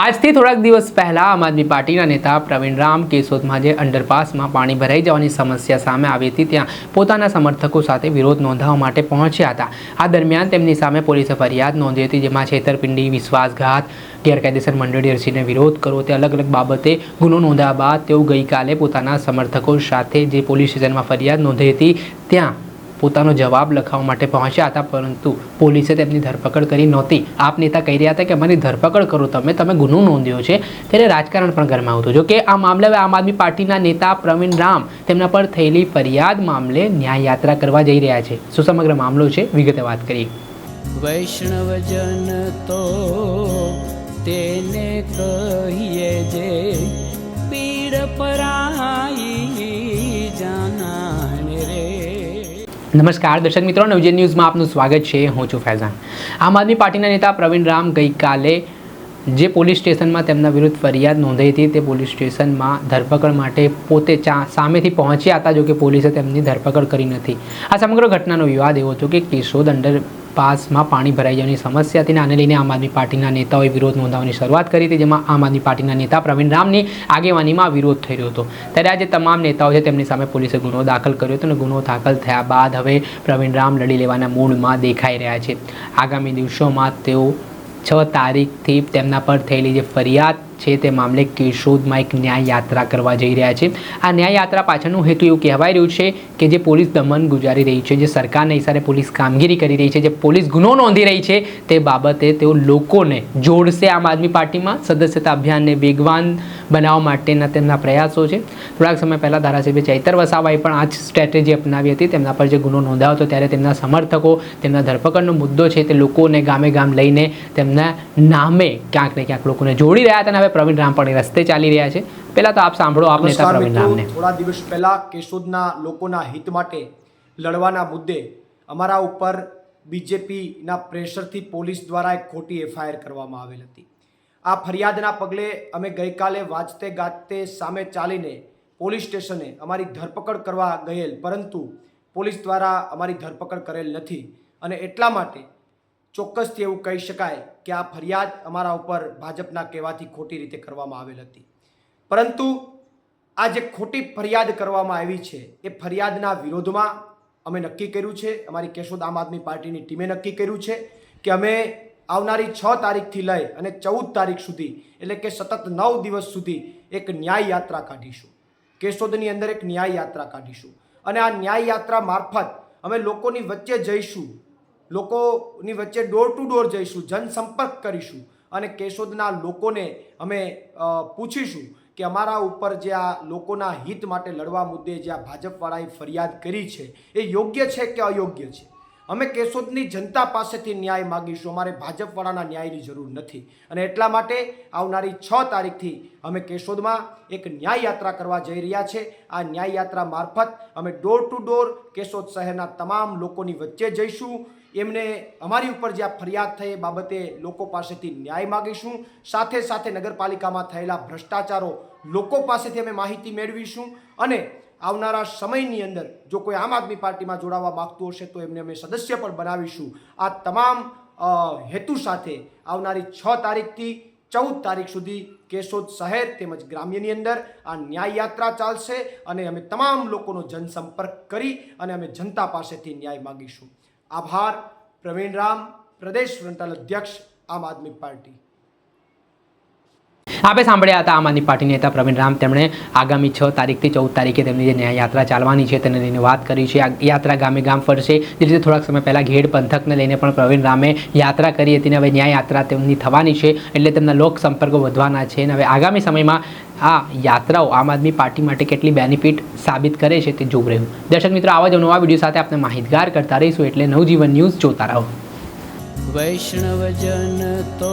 આજથી થોડાક દિવસ પહેલા આમ આદમી પાર્ટીના નેતા પ્રવીણ રામ કેશોદમાં જે અંડરપાસમાં પાણી ભરાઈ જવાની સમસ્યા સામે આવી હતી. ત્યાં પોતાના સમર્થકો સાથે વિરોધ નોંધાવવા માટે પહોંચ્યા હતા. આ દરમિયાન તેમની સામે પોલીસે ફરિયાદ નોંધી હતી, જેમાં છેતરપિંડી, વિશ્વાસઘાત, ગેરકાયદેસર મંડળી અરજીને વિરોધ કરો તે અલગ અલગ બાબતે ગુનો નોંધાયા બાદ તેઓ ગઈકાલે પોતાના સમર્થકો સાથે જે પોલીસ સ્ટેશનમાં ફરિયાદ નોંધી હતી, ત્યાં પોતાનો જવાબ લખાવવા માટે પહોંચ્યા હતા, પરંતુ પોલીસે તેમની ધરપકડ કરી નહોતી. આપ નેતા કહી રહ્યા હતા કે અમારી ધરપકડ કરો, તમે તમે ગુનો નોંધ્યો છે, ત્યારે રાજકારણ પણ ગરમાયું હતું જો કે આ મામલે આમ આદમી પાર્ટીના નેતા પ્રવીણ રામ તેમના પર થયેલી ફરિયાદ મામલે ન્યાય યાત્રા કરવા જઈ રહ્યા છે. શું સમગ્ર મામલો છે? વિગતે વાત કરીએ. વૈષ્ણવજન તો તેને કહીએ જે પીડ પરાઈ નમસ્કાર, દર્શક મિત્રો નવજે ન્યૂઝમાં આપનું સ્વાગત છે. હું છું ફૈઝાન. આમ આદમી પાર્ટીના નેતા પ્રવીણ રામ ગઈકાલે જે પોલીસ સ્ટેશનમાં તેમના વિરુદ્ધ ફરિયાદ નોંધાઈ હતી, તે પોલીસ સ્ટેશનમાં ધરપકડ માટે પોતે ચા સામેથી પહોંચ્યા હતા જો કે પોલીસે તેમની ધરપકડ કરી નથી. આ સમગ્ર ઘટનાનો વિવાદ એવો હતો કે કેશોદ અંડર પાસમાં પાણી ભરાઈ જવાની સમસ્યા હતી આને લઈને આમ આદમી પાર્ટીના નેતાઓએ વિરોધ નોંધાવવાની શરૂઆત કરી હતી, જેમાં આમ આદમી પાર્ટીના નેતા પ્રવીણ રામની આગેવાનીમાં વિરોધ થઈ રહ્યો હતો. ત્યારે આજે તમામ નેતાઓ છે તેમની સામે પોલીસે ગુનો દાખલ કર્યો હતો અને ગુનો દાખલ થયા બાદ હવે પ્રવીણ રામ લડી લેવાના મૂડમાં દેખાઈ રહ્યા છે. આગામી દિવસોમાં તેઓ છ તારીખથી તેમના પર થયેલી જે ફરિયાદ છે તે મામલે કેશોદમાં એક ન્યાય યાત્રા કરવા જઈ રહ્યા છે. આ ન્યાય યાત્રા પાછળનું હેતુ એવું કહેવાય રહ્યું છે કે જે પોલીસ દમન ગુજારી રહી છે, જે સરકારના ઈશારે પોલીસ કામગીરી કરી રહી છે, જે પોલીસ ગુનો નોંધી રહી છે, તે બાબતે તેઓ લોકોને જોડશે આમ આદમી પાર્ટીમાં. સદસ્યતા અભિયાનને વેગવાન બનાવવા માટેના તેમના પ્રયાસો છે. થોડાક સમય પહેલાં ધારાસભ્ય ચૈતર વસાવાએ પણ આ જ સ્ટ્રેટેજી અપનાવી હતી. તેમના પર જે ગુનો નોંધાયો હતો ત્યારે તેમના સમર્થકો, તેમના ધરપકડનો મુદ્દો છે તે લોકોને ગામે ગામ લઈને તેમના નામે ક્યાંક ને ક્યાંક લોકોને જોડી રહ્યા હતા અને હવે પ્રવીણ રામ પણ રસ્તે ચાલી રહ્યા છે. પહેલાં તો આપ સાંભળો આપ નેતા પ્રવીણ રામને. થોડા દિવસ પહેલા કેશોદના લોકોના હિત માટે લડવાના મુદ્દે અમારા ઉપર બીજેપીના પ્રેશરથી પોલીસ દ્વારા એક ખોટી એફઆઈઆર કરવામાં આવેલ હતી. આ ફરિયાદના પગલે અમે ગઈકાલે વાંચતે ગાજતે સામે ચાલીને પોલીસ સ્ટેશને અમારી ધરપકડ કરવા ગયેલ પરંતુ પોલીસ દ્વારા અમારી ધરપકડ કરેલ નથી. અને એટલા માટે ચોક્કસથી એવું કહી શકાય કે આ ફરિયાદ અમારા ઉપર ભાજપના કહેવાથી ખોટી રીતે કરવામાં આવેલ હતી. પરંતુ આ જે ખોટી ફરિયાદ કરવામાં આવી છે, એ ફરિયાદના વિરોધમાં અમે નક્કી કર્યું છે, અમારી કેશોદ આમ આદમી પાર્ટીની ટીમે નક્કી કર્યું છે કે અમે આવનારી છ તારીખથી લઈ અને ચૌદ તારીખ સુધી, એટલે કે સતત નવ દિવસ સુધી એક ન્યાય યાત્રા કાઢીશું. કેશોદની અંદર એક ન્યાય યાત્રા કાઢીશું. અને આ ન્યાય યાત્રા મારફત અમે લોકોની વચ્ચે જઈશું લોકોની વચ્ચે ડોર ટુ ડોર જઈશું, જનસંપર્ક કરીશું અને કેશોદના લોકોને અમે પૂછીશું કે અમારા ઉપર જે આ લોકોના હિત માટે લડવા મુદ્દે જે આ ભાજપવાળાએ ફરિયાદ કરી છે, એ યોગ્ય છે કે અયોગ્ય છે? અમે કેશોદની જનતા પાસેથી ન્યાય માગીશું, અમારે ભાજપવાળાના ન્યાયની જરૂર નથી. અને એટલા માટે આવનારી છ તારીખથી અમે કેશોદમાં એક ન્યાય યાત્રા કરવા જઈ રહ્યા છે. આ ન્યાય યાત્રા મારફત અમે ડોર ટુ ડોર કેશોદ શહેરના તમામ લોકોની વચ્ચે જઈશું. એમને અમારી ઉપર જે આ ફરિયાદ થઈ એ બાબતે લોકો પાસેથી ન્યાય માગીશું. સાથે સાથે નગરપાલિકામાં થયેલા ભ્રષ્ટાચારો લોકો પાસેથી અમે માહિતી મેળવીશું અને આવનારા સમયની અંદર જો કોઈ આમ આદમી પાર્ટીમાં જોડાવા માગતું હશે તો એમને અમે સદસ્ય પણ બનાવીશું. આ તમામ હેતુ સાથે આવનારી છ તારીખથી ચૌદ તારીખ સુધી કેશોદ શહેર તેમજ ગ્રામ્યની અંદર આ ન્યાય યાત્રા ચાલશે અને અમે તમામ લોકોનો જનસંપર્ક કરી અને અમે જનતા પાસેથી ન્યાય માગીશું. આભાર. પ્રવીણ રામ પ્રદેશ ફ્રન્ટલ અધ્યક્ષ આમ આદમી પાર્ટી. આપે સાંભળ્યા હતા આમ આદમી પાર્ટી નેતા પ્રવીણ રામ. તેમણે આગામી છ તારીખથી ચૌદ તારીખે તેમની જે ન્યાય યાત્રા ચાલવાની છે તેને લઈને વાત કરી છે. આ યાત્રા ગામે ગામ ફરશે. જે રીતે થોડાક સમય પહેલાં ઘેડ પંથકને લઈને પણ પ્રવીણ રામે યાત્રા કરી હતી અને હવે ન્યાય યાત્રા તેમની થવાની છે એટલે તેમના લોક સંપર્કો વધવાના છે અને હવે આગામી સમયમાં આ યાત્રાઓ આમ આદમી પાર્ટી માટે કેટલી બેનિફિટ સાબિત કરે છે તે જોવું રહ્યું. દર્શક મિત્રો, આવા જ નવા વીડિયો સાથે આપણે માહિતગાર કરતા રહીશું એટલે નવજીવન ન્યૂઝ જોતા રહો. વૈષ્ણવજન તો